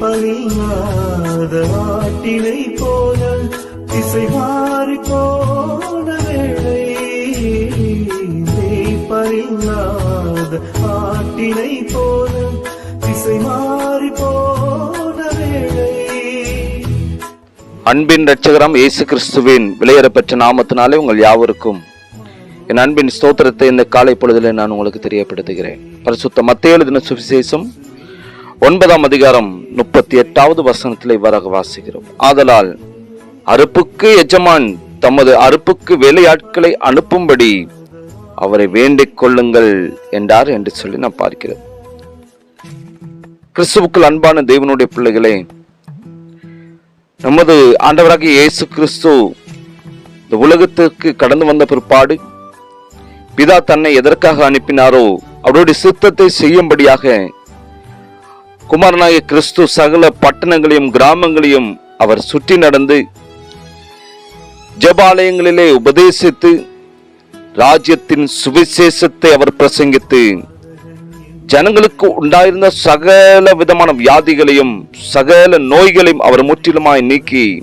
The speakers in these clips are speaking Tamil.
மேய்ப்பனில்லாத ஆட்டினை போல திசை மாறி போன வேளை மேய்ப்பனில்லாத ஆட்டினை போல திசை மாறி போன வேளை. அன்பின் ரட்சகரம் இயேசு கிறிஸ்துவின் விளையரப்பெற்ற நாமத்தினாலே உங்கள் யாவருக்கும் என் அன்பின் ஸ்தோத்திரத்தை இந்த காலை பொழுதில் நான் உங்களுக்கு தெரியப்படுத்துகிறேன். பரிசுத்த மத்திய எழுதின சுவிசேஷம் ஒன்பதாம் அதிகாரம் முப்பத்தி எட்டாவது வசனத்தில் இவ்வாறாக வாசிக்கிறோம். ஆதலால் அறுப்புக்கு எஜமான் தமது அறுப்புக்கு வேலையாட்களை அனுப்பும்படி அவரை வேண்டிக் கொள்ளுங்கள் என்றார் என்று சொல்லி நான் பார்க்கிறேன் கிறிஸ்துவுக்குள் அன்பான தேவனுடைய பிள்ளைகளே நமது ஆண்டவராக இயேசு கிறிஸ்து இந்த உலகத்திற்கு கடந்து வந்த பிற்பாடு பிதா தன்னை எதற்காக அனுப்பினாரோ அவருடைய சித்தத்தை செய்யும்படியாக குமாரனாய கிறிஸ்து சகல பட்டணங்களையும் கிராமங்களையும் அவர் சுற்றி நடந்து ஜெபாலயங்களிலே உபதேசித்து ராஜ்யத்தின் சுவிசேஷத்தை அவர் பிரசங்கித்து ஜனங்களுக்கு உண்டாயிருந்த சகல விதமான வியாதிகளையும் சகல நோய்களையும் அவர் முற்றிலுமாய் நீக்கி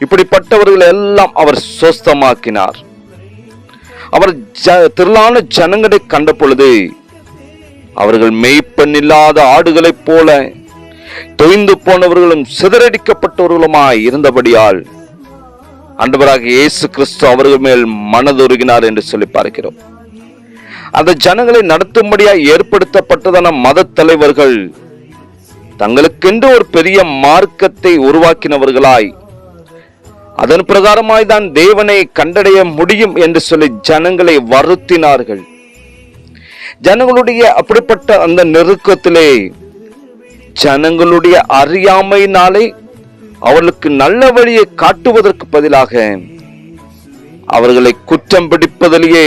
இப்படிப்பட்டவர்கள் எல்லாம் அவர் சொஸ்தமாக்கினார். அவர் ஜ- திரளான ஜனங்களை கண்ட பொழுது அவர்கள் மெய்ப்பெண்ணில்லாத ஆடுகளைப் போல தொய்ந்து போனவர்களும் சிதறடிக்கப்பட்டவர்களுமாய் இருந்தபடியால் அன்பராக இயேசு கிறிஸ்து அவர்கள் மேல் மனதுருகினார் என்று சொல்லி பார்க்கிறோம். அந்த ஜனங்களை நடத்தும்படியாக ஏற்படுத்தப்பட்டதான மத தலைவர்கள் தங்களுக்கென்று ஒரு பெரிய மார்க்கத்தை உருவாக்கினவர்களாய் அதன் பிரகாரமாய் தான் தேவனை கண்டடைய முடியும் என்று சொல்லி ஜனங்களை வருத்தினார்கள். ஜனங்களுடைய அப்படிப்பட்ட அந்த நெருக்கத்திலே ஜனங்களுடைய அறியாமையினாலே அவர்களுக்கு நல்ல வழியை காட்டுவதற்கு பதிலாக அவர்களை குற்றம் பிடிப்பதிலேயே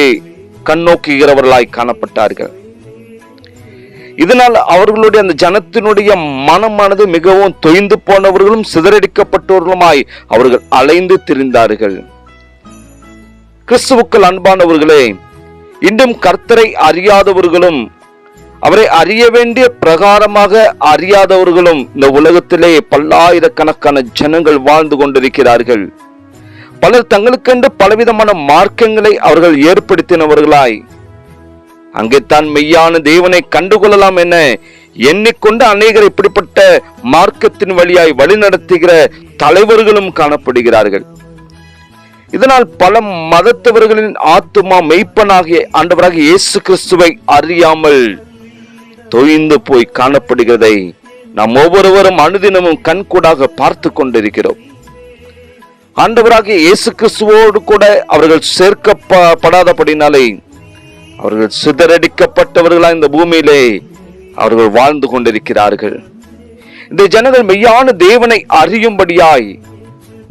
கண்ணோக்குகிறவர்களாய் காணப்பட்டார்கள். இதனால் அவர்களுடைய அந்த ஜனத்தினுடைய மனமானது மிகவும் தொய்ந்து போனவர்களும் சிதறடிக்கப்பட்டவர்களுமாய் அவர்கள் அலைந்து திரிந்தார்கள். கிறிஸ்துவுக்கள் அன்பானவர்களே இன்றும் கர்த்தரை அறியாதவர்களும் அவரை அறிய வேண்டிய பிரகாரமாக அறியாதவர்களும் இந்த உலகத்திலே பல்லாயிரக்கணக்கான ஜனங்கள் வாழ்ந்து கொண்டிருக்கிறார்கள். பலர் தங்களுக்கென்று பலவிதமான மார்க்கங்களை அவர்கள் ஏற்படுத்தினவர்களாய். அங்கே தான் மெய்யான தேவனை கண்டுகொள்ளலாம் என எண்ணிக்கொண்டு அநேகர் இப்படிப்பட்ட மார்க்கத்தின் வழியாய் வழிநடத்துகிற தலைவர்களும் காணப்படுகிறார்கள். இதனால் பல மதத்தவர்களின் ஆத்துமா மெய்ப்பனாகிய ஆண்டவராக இயேசு கிறிஸ்துவை அறியாமல் தொய்ந்து போய் காணப்படுகிறதை நாம் ஒவ்வொருவரும் அனுதினமும் கண்கூடாக பார்த்து கொண்டிருக்கிறோம். ஆண்டவராக இயேசு கிறிஸ்துவோடு கூட அவர்கள் சேர்க்கப்படாதபடினாலே அவர்கள் சிதறடிக்கப்பட்டவர்களாக இந்த பூமியிலே அவர்கள் வாழ்ந்து கொண்டிருக்கிறார்கள். இந்த ஜனங்கள் மெய்யான தேவனை அறியும்படியாய்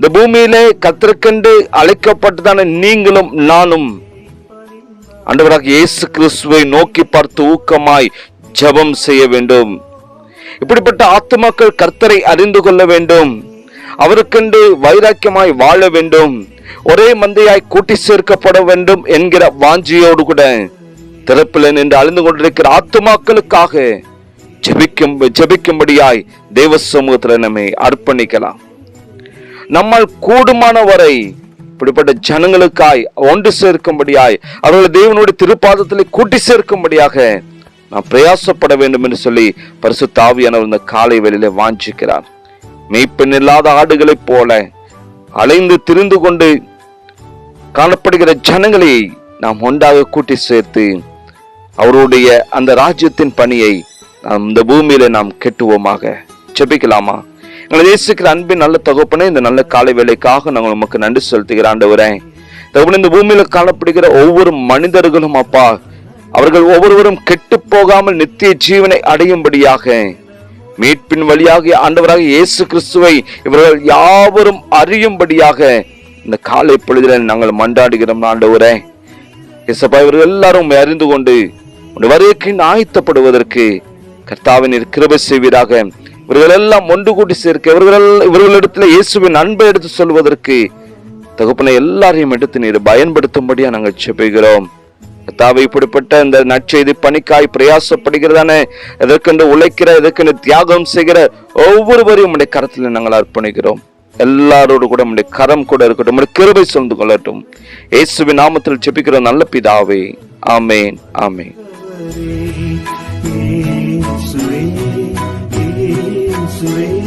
இந்த பூமியிலே கத்திருக்கென்று அழைக்கப்பட்டதான நீங்களும் நானும். ஆண்டவராக இயேசு கிறிஸ்துவை நோக்கி பார்த்து ஊக்கமாய் ஜெபம் செய்ய வேண்டும். இப்படிப்பட்ட ஆத்துமாக்கள் கர்த்தரை அறிந்து கொள்ள வேண்டும். அவருக்கென்று வைராக்கியமாய் வாழ வேண்டும். ஒரே மந்தையாய் கூட்டி சேர்க்கப்பட வேண்டும் என்கிற வாஞ்சியோடு கூட திறப்பில் நின்று அழிந்து கொண்டிருக்கிற ஆத்துமாக்களுக்காக ஜெபிக்கும் ஜெபிக்கும்படியாய் தேவ சமூகத்தில் நம்மை அர்ப்பணிக்கலாம். நம்மால் கூடுமான வரை இப்படிப்பட்ட ஜனங்களுக்காய் ஒன்று சேர்க்கும்படியாய் அவர்களை தேவனுடைய திருப்பாதத்தில் கூட்டி சேர்க்கும்படியாக நாம் பிரயாசப்பட வேண்டும் என்று சொல்லி பரிசு தாவியானவர் இந்த காலை வேளையிலே வாஞ்சிக்கிறார். மெய்ப்பெண் இல்லாத ஆடுகளைப் போல அலைந்து திரிந்து கொண்டு காணப்படுகிற ஜனங்களை நாம் ஒன்றாக கூட்டி சேர்த்து அவருடைய அந்த ராஜ்யத்தின் பணியை நாம் இந்த பூமியில நாம் கெட்டுவோமாக. ஜெபிக்கலாமா? எங்களை நேசிக்கிற அன்பின் நல்ல தகப்பனே இந்த நல்ல காலை வேலைக்காக நாங்கள் உமக்கு நன்றி செலுத்துகிற ஆண்டவரே. தகப்பனே இந்த பூமியில காணப்படுகிற ஒவ்வொரு மனிதர்களும் அப்பா அவர்கள் ஒவ்வொருவரும் கெட்டு போகாமல் நித்திய ஜீவனை அடையும்படியாக மீட்பின் வழியாக ஆண்டவராக இயேசு கிறிஸ்துவை இவர்கள் யாவரும் அறியும்படியாக இந்த காலை பொழுதில நாங்கள் மண்டாடுகிறோம் ஆண்டவரே. இசப்பா இவர்கள் எல்லாரும் அறிந்து கொண்டு உடைய வருகைக்கு ஆயத்தப்படுவதற்கு கர்த்தாவின் கிருபை செய்வீராக. இவர்கள் எல்லாம் ஒன்று கூட்டி சேர்க்க இவர்கள் இவர்களிடத்தில் இயேசுவின் அன்பை எடுத்து சொல்வதற்கு தகப்பனை எல்லாரையும் எடுத்து நீர் பயன்படுத்தும்படியா நாங்கள் செபிக்கிறோம் தாவை இப்படிப்பட்ட இந்த நற்செய்தி பணிக்காய் பிரயாசப்படுகிறதானே எதற்கென்று உழைக்கிற எதற்கென்று தியாகம் செய்கிற ஒவ்வொருவரையும் உடைய கரத்தில் நாங்கள் அர்ப்பணிக்கிறோம். எல்லாரோடு கூட உடைய கரம் கூட இருக்கட்டும் உம்முடைய கிருபை சொல்ந்து கொள்ளட்டும். இயேசுவின் நாமத்தில் செபிக்கிற நல்ல பிதாவே. ஆமேன் ஆமேன். Sweet.